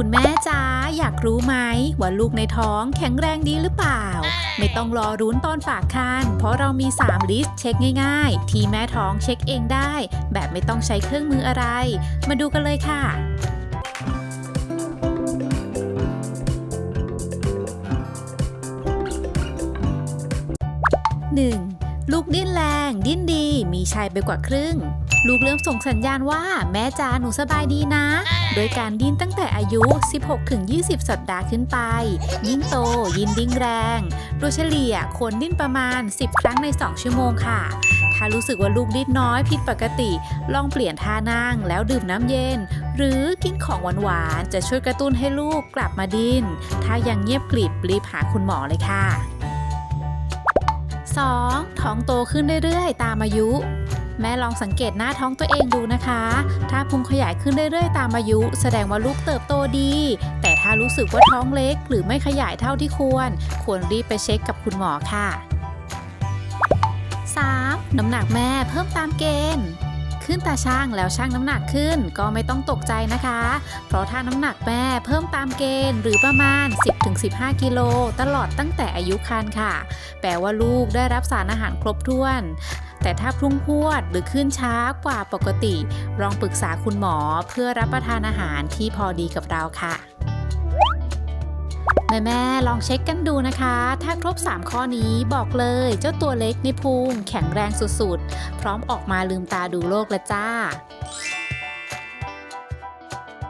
คุณแม่จ้าอยากรู้ไหมว่าลูกในท้องแข็งแรงดีหรือเปล่า ไม่ต้องรอรุ้นตอนฝากคันเพราะเรามี 3 ลิสต์เช็คง่าย ๆ ที่แม่ท้องเช็คเองได้ แบบไม่ต้องใช้เครื่องมืออะไร มาดูกันเลยค่ะ 1. ลูกดิ้นแรง ดิ้นดีมีชัยไปกว่าครึ่ง ลูกเริ่มส่งสัญญาณว่าแม่จ๋าหนูสบายดีนะ โดยการดิ้นตั้งแต่อายุ 16-20 สัปดาห์ขึ้นไป ยิ่งโตยิ่งดิ้นแรง โดยเฉลี่ยควรดิ้นประมาณ 10 ครั้งใน 2 ชั่วโมงค่ะ ถ้ารู้สึกว่าลูกดิ้นน้อยผิดปกติ ลองเปลี่ยนท่านั่งแล้วดื่มน้ำเย็น หรือกินของหวานๆจะช่วยกระตุ้นให้ลูกกลับมาดิ้น ถ้ายังเงียบกริบรีบหาคุณหมอเลยค่ะ 2. ท้องโตขึ้นเรื่อยๆ ตามอายุ แม่ลองสังเกตหน้าท้องตัวเองดูนะคะ ถ้าพุงขยายขึ้นเรื่อยๆ ตามอายุ แสดงว่าลูกเติบโตดี แต่ถ้ารู้สึกว่าท้องเล็ก หรือไม่ขยายเท่าที่ควร ควรรีบไปเช็คกับคุณหมอค่ะ 3. น้ำหนักแม่เพิ่มตามเกณฑ์ขึ้นตาช่างแล้วช่างน้ำหนักขึ้นก็ไม่ต้องตกใจนะคะ เพราะถ้าน้ำหนักแม่เพิ่มตามเกณฑ์หรือประมาณ 10-15 กิโลตลอดตั้งแต่อายุครรภ์ค่ะ แปลว่าลูกได้รับสารอาหารครบถ้วน แต่ถ้าพรุ่งพวดหรือขึ้นช้ากว่าปกติ ลองปรึกษาคุณหมอเพื่อรับประทานอาหารที่พอดีกับเราค่ะแม่แม่ลองเช็คกันดูนะคะ ถ้าครบ 3 ข้อนี้บอกเลย เจ้าตัวเล็กในพุงแข็งแรงสุดๆ พร้อมออกมาลืมตาดูโลกและจ้า